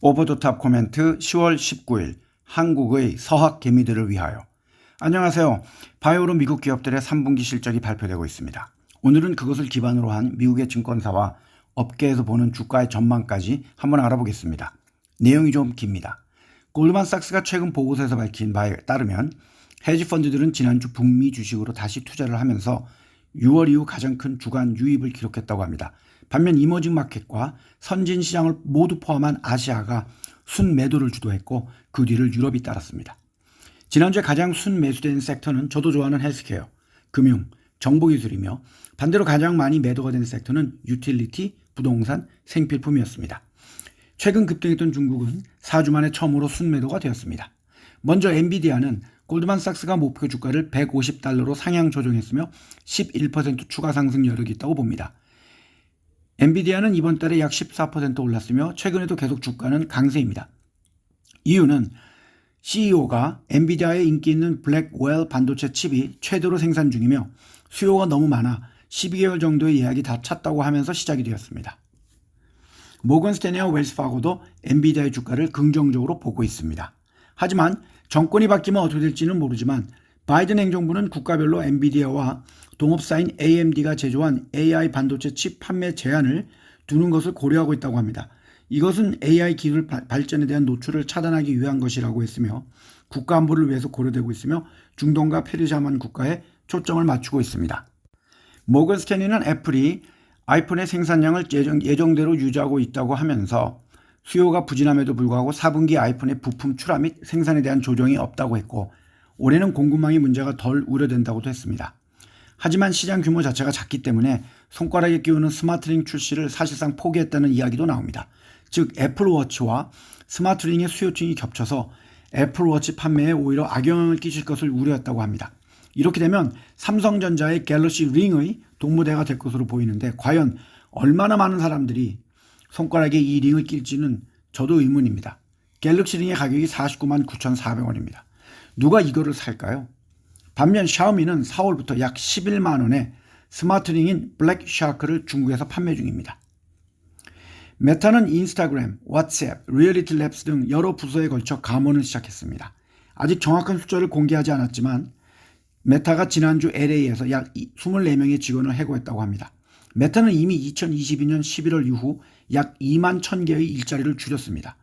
오버더탑 코멘트 10월 19일 한국의 서학 개미들을 위하여 안녕하세요. 바이오로 미국 기업들의 3분기 실적이 발표되고 있습니다. 오늘은 그것을 기반으로 한 미국의 증권사와 업계에서 보는 주가의 전망까지 한번 알아보겠습니다. 내용이 좀 깁니다. 골드만삭스가 최근 보고서에서 밝힌 바에 따르면 헤지 펀드들은 지난주 북미 주식으로 다시 투자를 하면서 6월 이후 가장 큰 주간 유입을 기록했다고 합니다. 반면 이머징 마켓과 선진 시장을 모두 포함한 아시아가 순 매도를 주도했고 그 뒤를 유럽이 따랐습니다. 지난주에 가장 순 매수된 섹터는 저도 좋아하는 헬스케어, 금융, 정보기술이며 반대로 가장 많이 매도가 된 섹터는 유틸리티, 부동산, 생필품이었습니다. 최근 급등했던 중국은 4주 만에 처음으로 순매도가 되었습니다. 먼저 엔비디아는 골드만삭스가 목표 주가를 150달러로 상향 조정했으며 11% 추가 상승 여력이 있다고 봅니다. 엔비디아는 이번 달에 약 14% 올랐으며 최근에도 계속 주가는 강세입니다. 이유는 CEO가 엔비디아의 인기 있는 블랙웰 반도체 칩이 최대로 생산 중이며 수요가 너무 많아 12개월 정도의 예약이 다 찼다고 하면서 시작이 되었습니다. 모건 스탠리와 웰스파고도 엔비디아의 주가를 긍정적으로 보고 있습니다. 하지만 정권이 바뀌면 어떻게 될지는 모르지만 바이든 행정부는 국가별로 엔비디아와 동업사인 AMD가 제조한 AI 반도체 칩 판매 제한을 두는 것을 고려하고 있다고 합니다. 이것은 AI 기술 발전에 대한 노출을 차단하기 위한 것이라고 했으며 국가 안보를 위해서 고려되고 있으며 중동과 페르시아만 국가에 초점을 맞추고 있습니다. 모건 스탠리는 애플이 아이폰의 생산량을 예정, 예정대로 유지하고 있다고 하면서 수요가 부진함에도 불구하고 4분기 아이폰의 부품 출하 및 생산에 대한 조정이 없다고 했고 올해는 공급망의 문제가 덜 우려된다고도 했습니다. 하지만 시장 규모 자체가 작기 때문에 손가락에 끼우는 스마트링 출시를 사실상 포기했다는 이야기도 나옵니다. 즉 애플워치와 스마트링의 수요층이 겹쳐서 애플워치 판매에 오히려 악영향을 끼칠 것을 우려했다고 합니다. 이렇게 되면 삼성전자의 갤럭시 링의 동무대가 될 것으로 보이는데 과연 얼마나 많은 사람들이 손가락에 이 링을 낄지는 저도 의문입니다. 갤럭시 링의 가격이 49만 9,400원입니다. 누가 이거를 살까요? 반면 샤오미는 4월부터 약 11만 원에 스마트링인 블랙 샤크를 중국에서 판매 중입니다. 메타는 인스타그램, 왓츠앱, 리얼리티 랩스 등 여러 부서에 걸쳐 감원을 시작했습니다. 아직 정확한 숫자를 공개하지 않았지만 메타가 지난주 LA에서 약 24명의 직원을 해고했다고 합니다. 메타는 이미 2022년 11월 이후 약 2만 1000개의 일자리를 줄였습니다.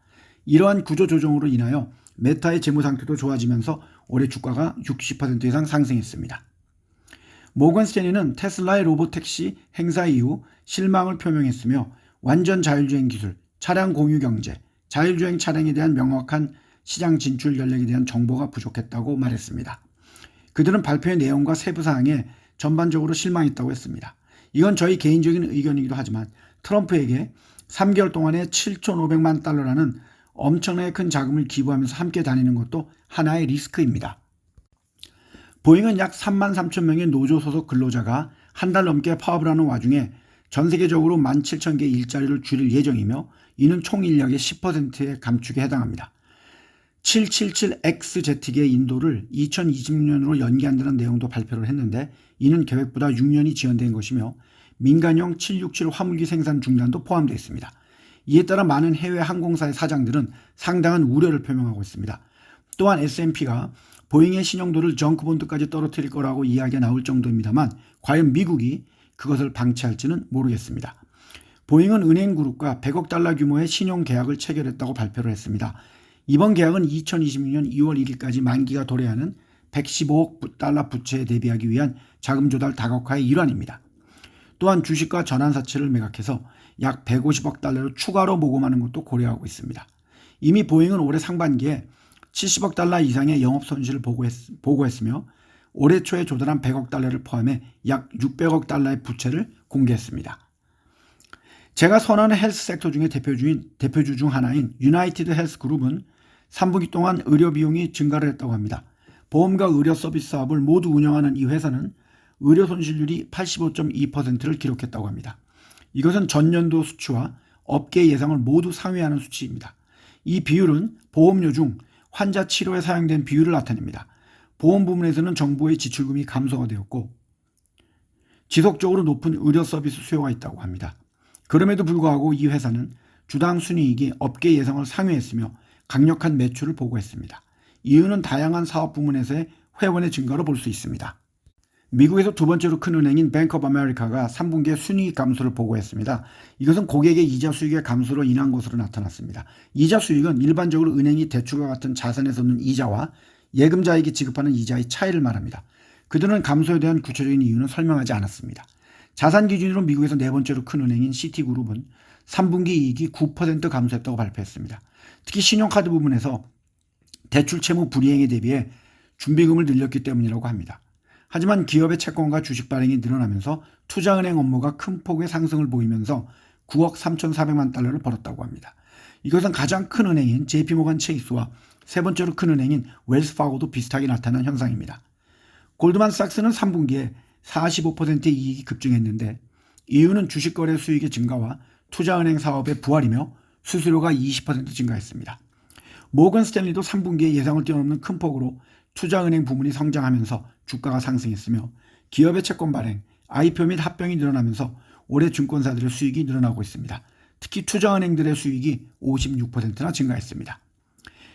이러한 구조 조정으로 인하여 메타의 재무 상태도 좋아지면서 올해 주가가 60% 이상 상승했습니다. 모건 스탠리는 테슬라의 로보택시 행사 이후 실망을 표명했으며 완전 자율주행 기술, 차량 공유 경제, 자율주행 차량에 대한 명확한 시장 진출 전략에 대한 정보가 부족했다고 말했습니다. 그들은 발표의 내용과 세부 사항에 전반적으로 실망했다고 했습니다. 이건 저희 개인적인 의견이기도 하지만 트럼프에게 3개월 동안에 7,500만 달러라는 엄청나게 큰 자금을 기부하면서 함께 다니는 것도 하나의 리스크입니다. 보잉은 약 3만 3천 명의 노조 소속 근로자가 한 달 넘게 파업을 하는 와중에 전 세계적으로 1만 7천 개 일자리를 줄일 예정이며 이는 총 인력의 10%의 감축에 해당합니다. 777XZ의 인도를 2026년으로 연기한다는 내용도 발표를 했는데 이는 계획보다 6년이 지연된 것이며 민간형 767 화물기 생산 중단도 포함되어 있습니다. 이에 따라 많은 해외 항공사의 사장들은 상당한 우려를 표명하고 있습니다. 또한 S&P가 보잉의 신용도를 정크본드까지 떨어뜨릴 거라고 이야기가 나올 정도입니다만 과연 미국이 그것을 방치할지는 모르겠습니다. 보잉은 은행그룹과 100억 달러 규모의 신용 계약을 체결했다고 발표를 했습니다. 이번 계약은 2026년 2월 1일까지 만기가 도래하는 115억 달러 부채에 대비하기 위한 자금 조달 다각화의 일환입니다. 또한 주식과 전환사채를 매각해서 약 150억 달러를 추가로 모금하는 것도 고려하고 있습니다. 이미 보잉은 올해 상반기에 70억 달러 이상의 영업 손실을 보고했, 보고했으며 올해 초에 조달한 100억 달러를 포함해 약 600억 달러의 부채를 공개했습니다. 제가 선호하는 헬스 섹터 중에 대표주인, 대표주 중 하나인 유나이티드 헬스 그룹은 3분기 동안 의료 비용이 증가를 했다고 합니다. 보험과 의료 서비스 사업을 모두 운영하는 이 회사는 의료 손실률이 85.2%를 기록했다고 합니다. 이것은 전년도 수치와 업계 예상을 모두 상회하는 수치입니다. 이 비율은 보험료 중 환자 치료에 사용된 비율을 나타냅니다. 보험 부문에서는 정부의 지출금이 감소가 되었고 지속적으로 높은 의료 서비스 수요가 있다고 합니다. 그럼에도 불구하고 이 회사는 주당 순이익이 업계 예상을 상회했으며 강력한 매출을 보고했습니다. 이유는 다양한 사업 부문에서의 회원의 증가로 볼 수 있습니다. 미국에서 두 번째로 큰 은행인 뱅크 오브 아메리카가 3분기에 순이익 감소를 보고했습니다. 이것은 고객의 이자 수익의 감소로 인한 것으로 나타났습니다. 이자 수익은 일반적으로 은행이 대출과 같은 자산에서 얻는 이자와 예금자에게 지급하는 이자의 차이를 말합니다. 그들은 감소에 대한 구체적인 이유는 설명하지 않았습니다. 자산 기준으로 미국에서 네 번째로 큰 은행인 시티그룹은 3분기 이익이 9% 감소했다고 발표했습니다. 특히 신용카드 부분에서 대출 채무 불이행에 대비해 준비금을 늘렸기 때문이라고 합니다. 하지만 기업의 채권과 주식 발행이 늘어나면서 투자은행 업무가 큰 폭의 상승을 보이면서 9억 3,400만 달러를 벌었다고 합니다. 이것은 가장 큰 은행인 JP모간 체이스와 세 번째로 큰 은행인 웰스파고도 비슷하게 나타난 현상입니다. 골드만삭스는 3분기에 45%의 이익이 급증했는데 이유는 주식거래 수익의 증가와 투자은행 사업의 부활이며 수수료가 20% 증가했습니다. 모건 스탠리도 3분기에 예상을 뛰어넘는 큰 폭으로 투자은행 부문이 성장하면서 주가가 상승했으며 기업의 채권 발행, IPO 및 합병이 늘어나면서 올해 증권사들의 수익이 늘어나고 있습니다. 특히 투자은행들의 수익이 56%나 증가했습니다.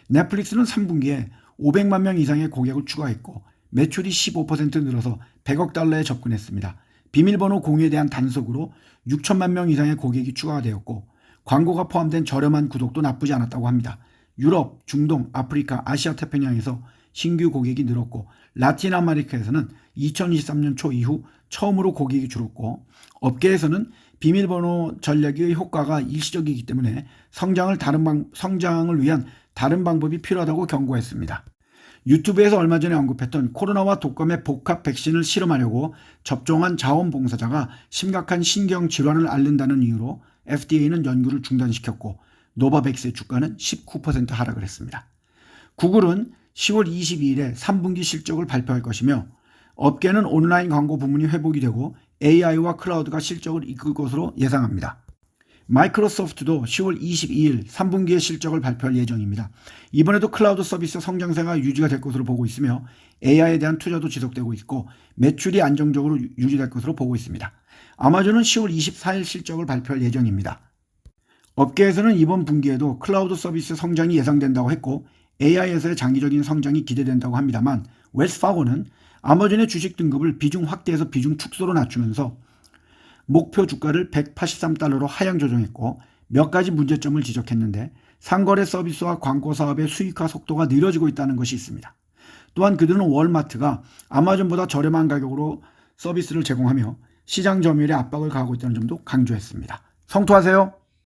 넷플릭스는 3분기에 500만 명 이상의 고객을 추가했고 매출이 15% 늘어서 100억 달러에 접근했습니다. 비밀번호 공유에 대한 단속으로 6천만 명 이상의 고객이 추가가 되었고 광고가 포함된 저렴한 구독도 나쁘지 않았다고 합니다. 유럽, 중동, 아프리카, 아시아 태평양에서 신규 고객이 늘었고 라틴 아메리카에서는 2023년 초 이후 처음으로 고객이 줄었고 업계에서는 비밀번호 전략의 효과가 일시적이기 때문에 성장을 다른 방, 성장을 위한 다른 방법이 필요하다고 경고했습니다. 유튜브에서 얼마 전에 언급했던 코로나와 독감의 복합 백신을 실험하려고 접종한 자원봉사자가 심각한 신경 질환을 앓는다는 이유로 FDA는 연구를 중단시켰고 노바백스의 주가는 19% 하락을 했습니다. 구글은 10월 22일에 3분기 실적을 발표할 것이며 업계는 온라인 광고 부문이 회복이 되고 AI와 클라우드가 실적을 이끌 것으로 예상합니다. 마이크로소프트도 10월 22일 3분기의 실적을 발표할 예정입니다. 이번에도 클라우드 서비스 성장세가 유지가 될 것으로 보고 있으며 AI에 대한 투자도 지속되고 있고 매출이 안정적으로 유지될 것으로 보고 있습니다. 아마존은 10월 24일 실적을 발표할 예정입니다. 업계에서는 이번 분기에도 클라우드 서비스 성장이 예상된다고 했고 AI에서의 장기적인 성장이 기대된다고 합니다만 웰스파고는 아마존의 주식 등급을 비중 확대해서 비중 축소로 낮추면서 목표 주가를 183달러로 하향 조정했고 몇 가지 문제점을 지적했는데 상거래 서비스와 광고 사업의 수익화 속도가 느려지고 있다는 것이 있습니다. 또한 그들은 월마트가 아마존보다 저렴한 가격으로 서비스를 제공하며 시장 점유율에 압박을 가하고 있다는 점도 강조했습니다. 성토하세요.